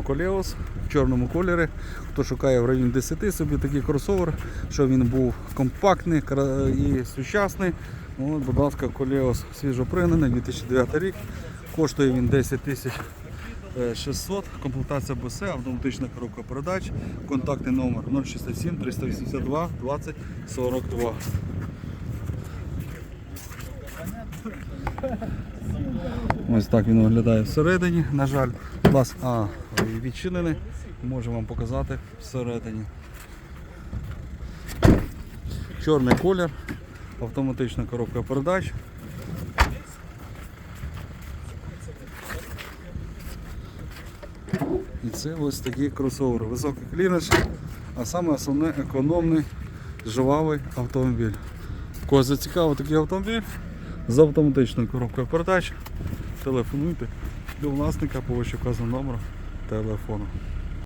Колеос в чорному кольорі. Хто шукає в районі 10 собі такий кросовер, щоб він був компактний і сучасний. Ну, От, будь ласка, Колеос свіжопригнаний, 2009 рік. Коштує він 10 тисяч е, 600, комплектація БС, автоматична коробка передач, контактний номер 067 382 20 42. Ось так він виглядає всередині. На жаль, клас А відчинений. Можу вам показати всередині. Чорний колір, автоматична коробка передач. І це ось такий кросовер. Високий кліренс, а саме основне економний живавий автомобіль. Кого зацікавив такий автомобіль з автоматичною коробкою передач, телефонуйте до власника по вище вказаному номеру телефону.